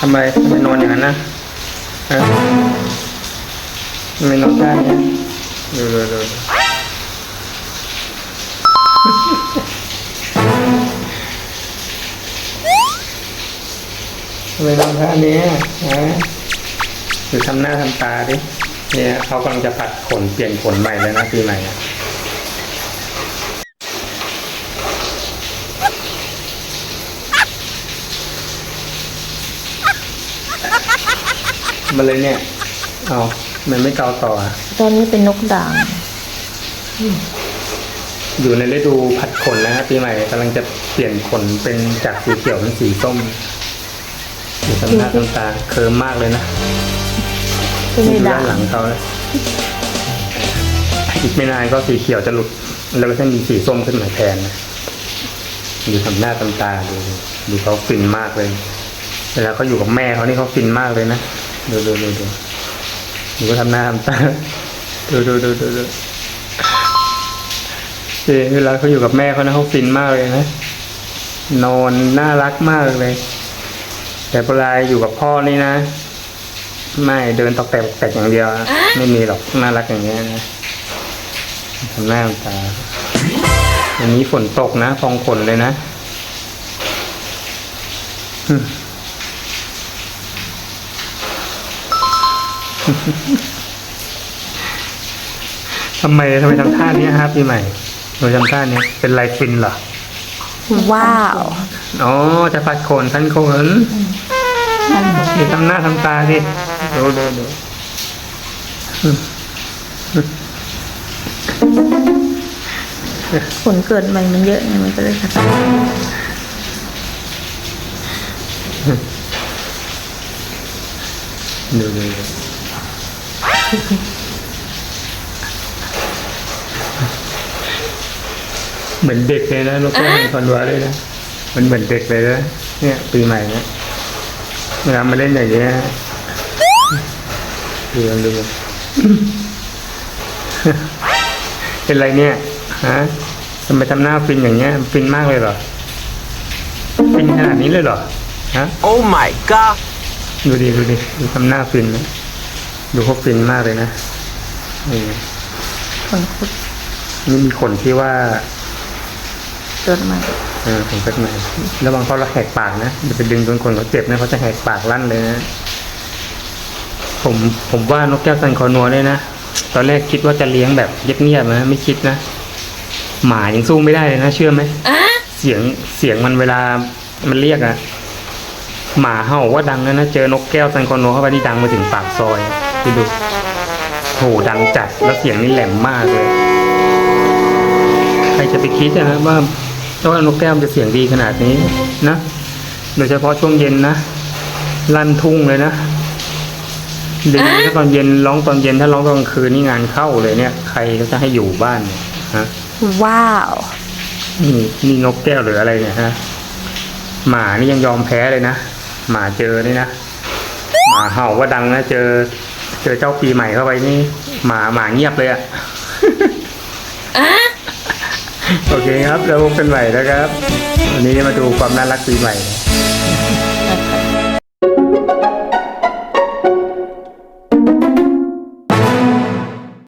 ทำไมทำไมนอนอย่างนั้นนะทำไมนอนท่านี้ดูดูดูดูทำไมนอนท่านี้ฮะหรือทำหน้าทำตาดิ เนี่ยเขากำลังจะผัดขนเปลี่ยนขนใหม่เลยนะปีใหม่อะ มาเลยเนี่ยเอามันไม่เกาต่ออะตอนนี้เป็นนกด่าง อยู่ในฤดูผัดขนแล้วฮะปีใหม่กำลังจะเปลี่ยนขนเป็นจากสีเขียวเป็นสีส้มดูทำหน้าทำตาเคิร์มมากเลยนะเป็นดูไม่ด้าด่านงหลังเขานะอีกไม่นานก็สีเขียวจะหลุด แล้วก็จะมีสีส้มขึ้นมาแทนนะดูทำหน้าทำตาดูดูเขาฟินมากเลยเวลาเขาอยู่กับแม่เขานี่เขาฟินมากเลยนะ ดูดูดูดูดูก็ทำหน้าทำตาดูดูดูดูดูเออเวลาเขาอยู่กับแม่เขานะเขาฟินมากเลยนะนอนน่ารักมากเลย แต่เวลาอยู่กับพ่อนี่นะ ไม่เดินตอกแตกตอกแตกอย่างเดียวอะไม่มีหรอกน่ารักอย่างเงี้ยนะทำหน้าทำตาวันนี้ฝนตกนะฟองฝนเลยนะ ทำไมทำไมทำท่านี้ครับพี่ใหม่ทำไมทำท่านี้เป็นไรฟินเหรอ ว้าว อ๋อ จะปัดโคนทันโคนนี่ทำหน้าทำตาสิดูดูดูผลเกิดใหม่มันเยอะไงมันก็เลยขัดดูดูดู เหมือนเด็กเลยนะลูกแก้วคอนวัวเลยนะมันเหมือนเด็กเลยนะเนี่ย ปีใหม่เนี่ยเวลามาเล่นอย่างเงี้ยดูกันดูกันเป็นไรเนี่ยฮะทำไมทำหน้าฟินอย่างเงี้ย ฟินมากเลยเหรอฟินขนาดนี้เลยเหรอฮะ Oh my god! ดูดิดูดิดูทำหน้าฟินนะ ดูเขาฟินมากเลยนะนี่ผลคุดนี่มีขนที่ว่าเกิดใหม่เออขนเป็ดใหม่ระวังเขาเราแหกปากนะอย่าไปดึงโดนคนเขาเจ็บนะเขาจะแหกปากลั่นเลยนะ ผมผมว่านกแก้วซันคอนัวเนี่ยนะตอนแรกคิดว่าจะเลี้ยงแบบเงียบๆนะไม่คิดนะหมายังสู้ไม่ได้เลยนะเชื่อไหมเสียงเสียงมันเวลามันเรียกอะหมาเห่าว่าดังนะนะเจอนกแก้วซันคอนัวเข้าไปนี่ดังมาถึงปากซอย คิดดูโหดังจัดแล้วเสียงนี่แหลมมากเลย ใครจะไปคิดนะว่าว่านกแก้วมันจะเสียงดีขนาดนี้นะ โดยเฉพาะช่วงเย็นนะ ลั่นทุ่งเลยนะดึงถ้าตอนเย็นร้องตอนเย็นถ้าร้องตอนกลางคืนนี่งานเข้าเลยเนี่ย ใครก็จะให้อยู่บ้านเนี่ยฮะว้าวนี่นี่นกแก้วหรืออะไรเนี่ยฮะหมานี่ยังยอมแพ้เลยนะหมาเจอนี่นะหมาเห่าว่าดังนะเจอ เจอเจ้าปีใหม่เข้าไปนี่หมาหมาเงียบเลยอะโอเคครับแล้วพบกันใหม่นะครับ วันนี้มาดูความน่ารักปีใหม่นะ